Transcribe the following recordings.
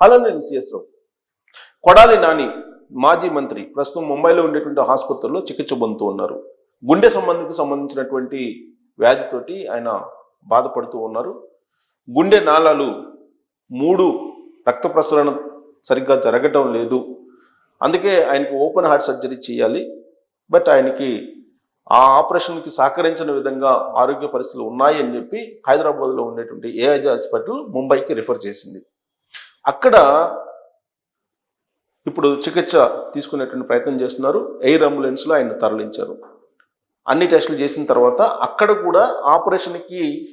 Hello నేను CS రావు కొడాలి నాని మాజీ మంత్రి ప్రస్తుతం ముంబైలో ఉండేటువంటి ఆసుపత్రిలో చికిత్స పొందుతూ ఉన్నారు. గుండె సంబంధికి సంబంధించినటువంటి వ్యాధితోటి ఆయన బాధపడుతూ ఉన్నారు. గుండె నాళాలు మూడు రక్త ప్రసరణ సరిగ్గా జరగటం లేదు. అందుకే ఆయనకు ఓపెన్ హార్ట్ సర్జరీ చేయాలి. బట్ ఆయనకి ఆ ఆపరేషన్కి సహకరించిన విధంగా ఆరోగ్య పరిస్థితులు ఉన్నాయి అని చెప్పి హైదరాబాద్లో ఉండేటువంటి ఏఐజీ హాస్పిటల్ ముంబైకి రిఫర్ చేసింది. అక్కడ ఇప్పుడు చికిత్స తీసుకునేటువంటి ప్రయత్నం చేస్తున్నారు. ఎయిర్ అంబులెన్స్లో ఆయన తరలించారు. అన్ని టెస్టులు చేసిన తర్వాత అక్కడ కూడా ఆపరేషన్కి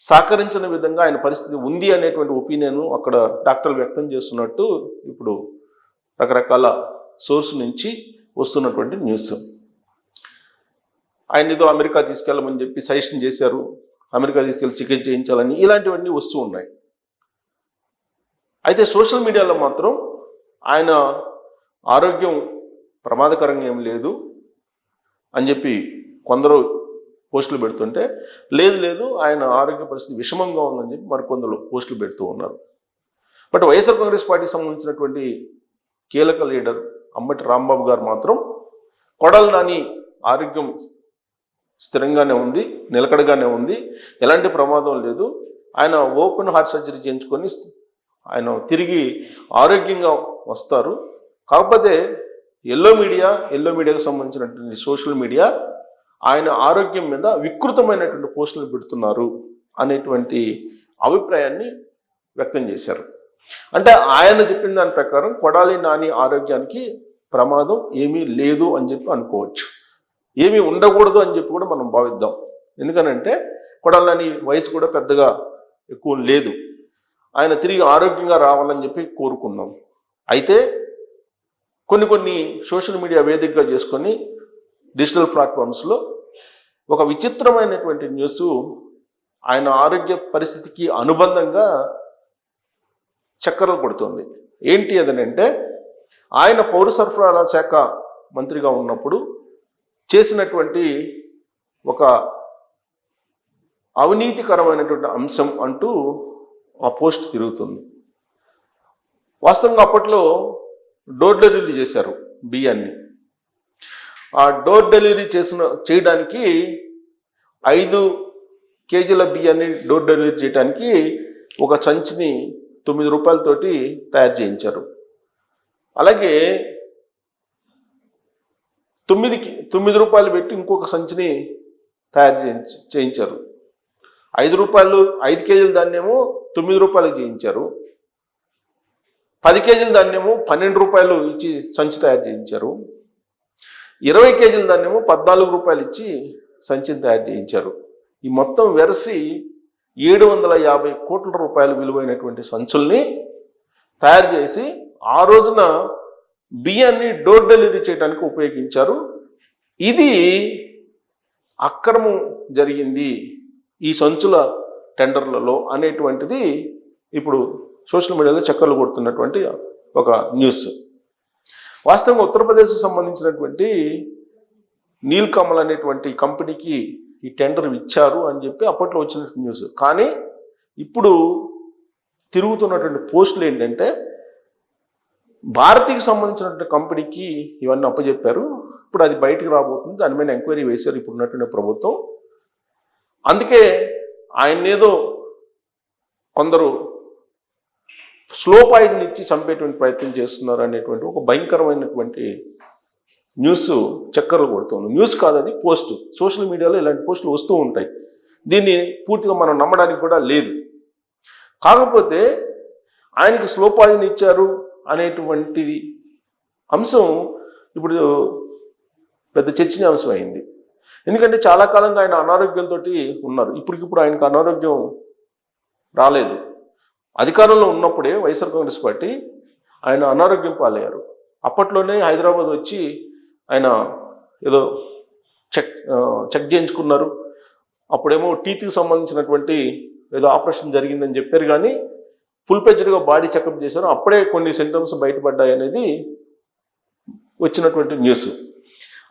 సహకరించిన విధంగా ఆయన పరిస్థితి ఉంది అనేటువంటి ఒపీనియన్ అక్కడ డాక్టర్లు వ్యక్తం చేస్తున్నట్టు ఇప్పుడు రకరకాల సోర్స్ నుంచి వస్తున్నటువంటి న్యూస్. ఆయన ఏదో అమెరికా తీసుకెళ్ళమని చెప్పి సజెషన్ చేశారు. అమెరికా తీసుకెళ్ళి చికిత్స చేయించాలని ఇలాంటివన్నీ వస్తూ ఉన్నాయి. అయితే సోషల్ మీడియాలో మాత్రం ఆయన ఆరోగ్యం ప్రమాదకరంగా ఏం లేదు అని చెప్పి కొందరు పోస్టులు పెడుతుంటే లేదు లేదు ఆయన ఆరోగ్య పరిస్థితి విషమంగా ఉందని చెప్పి మరికొందరు పోస్టులు పెడుతూ ఉన్నారు. బట్ వైఎస్ఆర్ కాంగ్రెస్ పార్టీకి సంబంధించినటువంటి కీలక లీడర్ అమ్మటి రాంబాబు గారు మాత్రం కొడల నాని ఆరోగ్యం స్థిరంగానే ఉంది నిలకడగానే ఉంది ఎలాంటి ప్రమాదం లేదు. ఆయన ఓపెన్ హార్ట్ సర్జరీ చేయించుకొని ఆయన తిరిగి ఆరోగ్యంగా వస్తారు. కాకపోతే ఎల్లో మీడియా ఎల్లో మీడియాకు సంబంధించినటువంటి సోషల్ మీడియా ఆయన ఆరోగ్యం మీద వికృతమైనటువంటి పోస్టులు పెడుతున్నారు అనేటువంటి అభిప్రాయాన్ని వ్యక్తం చేశారు. అంటే ఆయన చెప్పిన దాని ప్రకారం కొడాలి నాని ఆరోగ్యానికి ప్రమాదం ఏమీ లేదు అని చెప్పి అనుకోవచ్చు. ఏమీ ఉండకూడదు అని చెప్పి కూడా మనం భావిద్దాం. ఎందుకనంటే కొడాలి నాని వయసు కూడా పెద్దగా ఎక్కువ లేదు. ఆయన తిరిగి ఆరోగ్యంగా రావాలని చెప్పి కోరుకుందాం. అయితే కొన్ని కొన్ని సోషల్ మీడియా వేదికగా చేసుకొని డిజిటల్ ప్లాట్ఫామ్స్లో ఒక విచిత్రమైనటువంటి న్యూస్ ఆయన ఆరోగ్య పరిస్థితికి అనుబంధంగా చక్కర్లు కొడుతుంది. ఏంటి అదనంటే ఆయన పౌర సరఫరాల శాఖ మంత్రిగా ఉన్నప్పుడు చేసినటువంటి ఒక అవినీతికరమైనటువంటి అంశం అంటూ ఆ పోస్ట్ తిరుగుతుంది. వాస్తవంగా అప్పట్లో డోర్ డెలివరీ చేశారు బియ్యాన్ని. ఆ డోర్ డెలివరీ చేసిన చేయడానికి ఐదు కేజీల బియ్యాన్ని డోర్ డెలివరీ చేయడానికి ఒక సంచిని తొమ్మిది రూపాయలతోటి తయారు చేయించారు. అలాగే తొమ్మిది తొమ్మిది రూపాయలు పెట్టి ఇంకొక సంచిని తయారు చేయించారు. ఐదు రూపాయలు ఐదు కేజీల ధాన్యము తొమ్మిది రూపాయలకు చేయించారు. పది కేజీల ధాన్యము పన్నెండు రూపాయలు ఇచ్చి సంచి తయారు చేయించారు. ఇరవై కేజీల ధాన్యము పద్నాలుగు రూపాయలు ఇచ్చి సంచిని తయారు చేయించారు. ఈ మొత్తం వెరసి ఏడు వందల యాభై కోట్ల రూపాయలు విలువైనటువంటి సంచుల్ని తయారు చేసి ఆ రోజున బియ్యాన్ని డోర్ డెలివరీ చేయడానికి ఉపయోగించారు. ఇది అక్రమం జరిగింది. ఈ సంచుల టెండర్లలో అనేటువంటిది ఇప్పుడు సోషల్ మీడియాలో చక్కర్లు కొడుతున్నటువంటి ఒక న్యూస్. వాస్తవంగా ఉత్తరప్రదేశ్ సంబంధించినటువంటి నీల్కమల్ అనేటువంటి కంపెనీకి ఈ టెండర్ ఇచ్చారు అని చెప్పి అప్పట్లో వచ్చిన న్యూస్. కానీ ఇప్పుడు తిరుగుతున్నటువంటి పోస్టులు ఏంటంటే భారతీకి సంబంధించినటువంటి కంపెనీకి ఇవన్నీ అప్పచెప్పారు ఇప్పుడు అది బయటకు రాబోతుంది. దాని మీద ఎంక్వైరీ వేశారు ఇప్పుడు ఉన్నటువంటి ప్రభుత్వం. అందుకే ఆయన ఏదో కొందరు స్లో పాయిజన్ ఇచ్చి చంపేటువంటి ప్రయత్నం చేస్తున్నారు అనేటువంటి ఒక భయంకరమైనటువంటి న్యూస్ చక్కర్లు కొడుతుంది న్యూస్ కాదని పోస్టు పోస్ట్. సోషల్ మీడియాలో ఇలాంటి పోస్టులు వస్తూ ఉంటాయి. దీన్ని పూర్తిగా మనం నమ్మడానికి కూడా లేదు. కాకపోతే ఆయనకి స్లో పాయిజన్ ఇచ్చారు అనేటువంటిది అంశం ఇప్పుడు పెద్ద చర్చనీయాంశం అయింది. ఎందుకంటే చాలా కాలంగా ఆయన అనారోగ్యంతో ఉన్నారు. ఇప్పటికిప్పుడు ఆయనకు అనారోగ్యం రాలేదు. అధికారంలో ఉన్నప్పుడే వైఎస్ఆర్ కాంగ్రెస్ పార్టీ ఆయన అనారోగ్యం పాలయ్యారు. అప్పట్లోనే హైదరాబాద్ వచ్చి ఆయన ఏదో చెక్ చెక్ చేయించుకున్నారు. అప్పుడేమో టీత్కి సంబంధించినటువంటి ఏదో ఆపరేషన్ జరిగిందని చెప్పారు కానీ ఫుల్ పెజ్డ్గా బాడీ చెకప్ చేశారు. అప్పుడే కొన్ని సింటమ్స్ బయటపడ్డాయి అనేది వచ్చినటువంటి న్యూస్.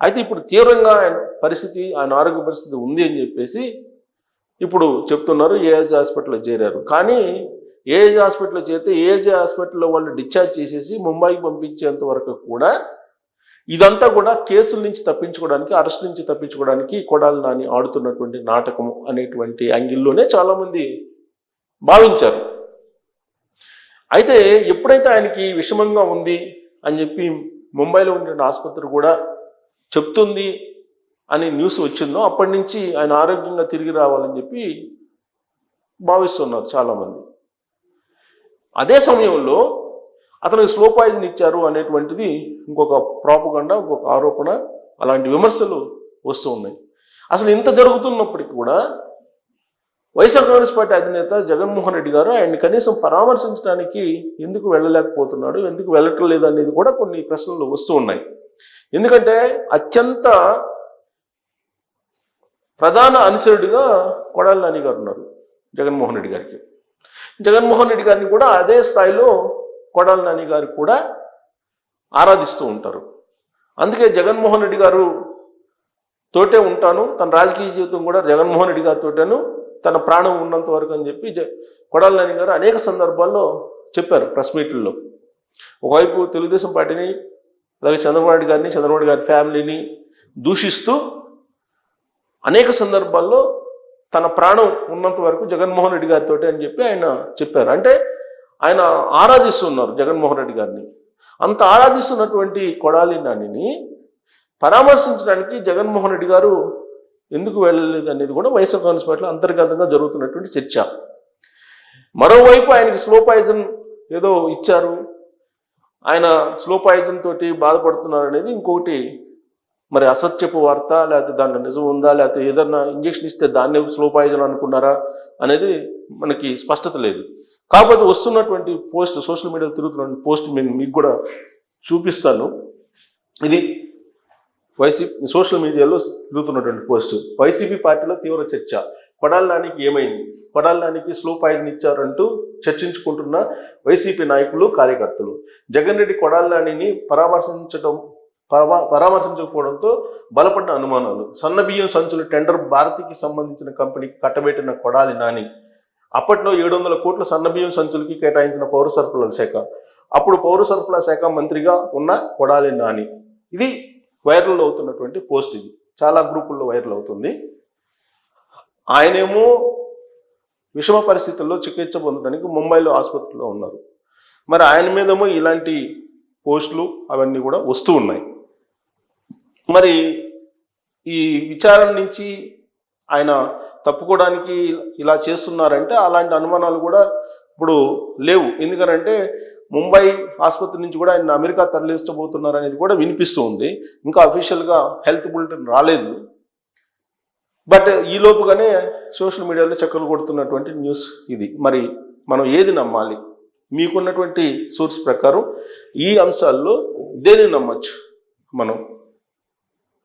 అయితే ఇప్పుడు తీవ్రంగా ఆయన పరిస్థితి ఆయన ఆరోగ్య పరిస్థితి ఉంది అని చెప్పేసి ఇప్పుడు చెప్తున్నారు ఏఎస్ హాస్పిటల్లో చేరారు. కానీ ఏజ్ హాస్పిటల్లో చేరితే ఏజ్ హాస్పిటల్లో వాళ్ళు డిశ్చార్జ్ చేసేసి ముంబైకి పంపించేంత వరకు కూడా ఇదంతా కూడా కేసుల నుంచి తప్పించుకోవడానికి అరెస్ట్ నుంచి తప్పించుకోవడానికి కొడాలి నాని ఆడుతున్నటువంటి నాటకము అనేటువంటి యాంగిల్లోనే చాలామంది భావించారు. అయితే ఎప్పుడైతే ఆయనకి విషమంగా ఉంది అని చెప్పి ముంబైలో ఉండే ఆసుపత్రి కూడా చెప్తుంది అని న్యూస్ వచ్చిందో అప్పటి నుంచి ఆయన ఆరోగ్యంగా తిరిగి రావాలని చెప్పి భావిస్తున్నారు చాలామంది. అదే సమయంలో అతనికి స్లో పాయిజన్ ఇచ్చారు అనేటువంటిది ఇంకొక ప్రాపగండ ఇంకొక ఆరోపణ అలాంటి విమర్శలు వస్తూ ఉన్నాయి. అసలు ఇంత జరుగుతున్నప్పటికీ కూడా వైఎస్ఆర్ కాంగ్రెస్ పార్టీ అధినేత జగన్మోహన్ రెడ్డి గారు ఆయన్ని కనీసం పరామర్శించడానికి ఎందుకు వెళ్ళలేకపోతున్నాడు ఎందుకు వెళ్ళటం లేదు అనేది కూడా కొన్ని ప్రశ్నలు వస్తూ ఉన్నాయి. ఎందుకంటే అత్యంత ప్రధాన అనుచరుడిగా కొడాలి నాని గారు ఉన్నారు జగన్మోహన్ రెడ్డి గారికి. జగన్మోహన్ రెడ్డి గారిని కూడా అదే స్థాయిలో కొడాలి నాని గారు కూడా ఆరాధిస్తూ ఉంటారు. అందుకే జగన్మోహన్ రెడ్డి గారు తోటే ఉంటాను తన రాజకీయ జీవితం కూడా జగన్మోహన్ రెడ్డి గారితోటేను తన ప్రాణం ఉన్నంత వరకు అని చెప్పి కొడాలి నాని గారు అనేక సందర్భాల్లో చెప్పారు ప్రెస్ మీట్లలో. ఒకవైపు తెలుగుదేశం పార్టీని అలాగే చంద్రబాబు గారిని చంద్రబాబు గారి ఫ్యామిలీని దూషిస్తూ అనేక సందర్భాల్లో తన ప్రాణం ఉన్నంత వరకు జగన్మోహన్ రెడ్డి గారితో అని చెప్పి ఆయన చెప్పారు. అంటే ఆయన ఆరాధిస్తున్నారు జగన్మోహన్ రెడ్డి గారిని. అంత ఆరాధిస్తున్నటువంటి కొడాలి నానిని పరామర్శించడానికి జగన్మోహన్ రెడ్డి గారు ఎందుకు వెళ్ళలేదు అనేది కూడా వైఎస్ఆర్ కాంగ్రెస్ పార్టీలో అంతర్గతంగా జరుగుతున్నటువంటి చర్చ. మరోవైపు ఆయనకి స్లో పాయిజన్ ఏదో ఇచ్చారు. ఆయన స్లో పాయిజన్ తోటి బాధపడుతున్నారు అనేది ఇంకొకటి మరి అసత్యపు వార్త లేకపోతే దాంట్లో నిజం ఉందా లేకపోతే ఏదన్నా ఇంజక్షన్ ఇస్తే దాన్ని స్లో పాయిజన్ అనుకున్నారా అనేది మనకి స్పష్టత లేదు. కాకపోతే వస్తున్నటువంటి పోస్ట్ సోషల్ మీడియాలో తిరుగుతున్న పోస్ట్ నేను మీకు కూడా చూపిస్తాను. ఇది వైసీపీ సోషల్ మీడియాలో తిరుగుతున్నటువంటి పోస్ట్. వైసీపీ పార్టీలో తీవ్ర చర్చ. కొడాలనానికి ఏమైంది? కొడాలనానికి స్లో పాయిజన్ ఇచ్చారంటూ చర్చించుకుంటున్న వైసీపీ నాయకులు కార్యకర్తలు. జగన్ రెడ్డి కొడాలనానిని పరామర్శించడం పరమా- పరామర్శించకపోవడంతో బలపడిన అనుమానాలు. సన్నబియ్యం సంచుల టెండర్ భారతికి సంబంధించిన కంపెనీకి కట్టబెట్టిన కొడాలి నాని అప్పట్లో ఏడు వందల కోట్ల సన్నబియ్యం సంచులకి కేటాయించిన పౌర సరఫరాల శాఖ. అప్పుడు పౌర సరఫరాల శాఖ మంత్రిగా ఉన్న కొడాలి నాని ఇది వైరల్ అవుతున్నటువంటి పోస్ట్ ఇది. చాలా గ్రూపుల్లో వైరల్ అవుతుంది. ఆయనేమో విషమ పరిస్థితుల్లో చికిత్స పొందడానికి ముంబైలో ఆసుపత్రిలో ఉన్నారు. మరి ఆయన మీదేమో ఇలాంటి పోస్టులు అవన్నీ కూడా వస్తూ ఉన్నాయి. మరి ఈ విచారణ నుంచి ఆయన తప్పుకోవడానికి ఇలా చేస్తున్నారంటే అలాంటి అనుమానాలు కూడా ఇప్పుడు లేవు. ఎందుకనంటే ముంబై ఆసుపత్రి నుంచి కూడా ఆయన అమెరికా తరలిస్తబోతున్నారు అనేది కూడా వినిపిస్తూ ఉంది. ఇంకా అఫీషియల్గా హెల్త్ బులెటిన్ రాలేదు. బట్ ఈ లోపుగానే సోషల్ మీడియాలో చక్కలు కొడుతున్నటువంటి న్యూస్ ఇది. మరి మనం ఏది నమ్మాలి? మీకున్నటువంటి సోర్స్ ప్రకారం ఈ అంశాల్లో దేని నమ్మచ్చు మనం?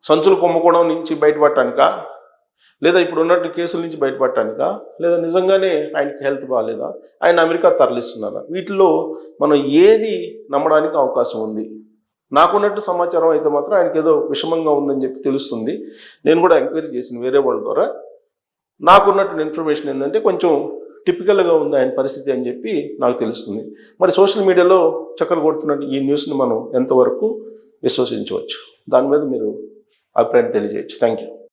సంచులు కొమ్ముకోవడం నుంచి బయటపడటానిక? లేదా ఇప్పుడు ఉన్నట్టు కేసుల నుంచి బయటపడటానిక? లేదా నిజంగానే ఆయనకి హెల్త్ బాగాలేదా? ఆయన అమెరికా తరలిస్తున్నారా? వీటిలో మనం ఏది నమ్మడానికి అవకాశం ఉంది? నాకున్నట్టు సమాచారం అయితే మాత్రం ఆయనకి ఏదో విషమంగా ఉందని చెప్పి తెలుస్తుంది. నేను కూడా ఎంక్వైరీ చేసిన వేరే వాళ్ళ ద్వారా. నాకున్నట్టు ఇన్ఫర్మేషన్ ఏంటంటే కొంచెం టిపికల్గా ఉంది ఆయన పరిస్థితి అని చెప్పి నాకు తెలుస్తుంది. మరి సోషల్ మీడియాలో చక్కలు కొడుతున్నట్టు ఈ న్యూస్ని మనం ఎంతవరకు విశ్వసించవచ్చు? దాని మీద మీరు అభిప్రాయం తెలియజేయచ్చు. Thank you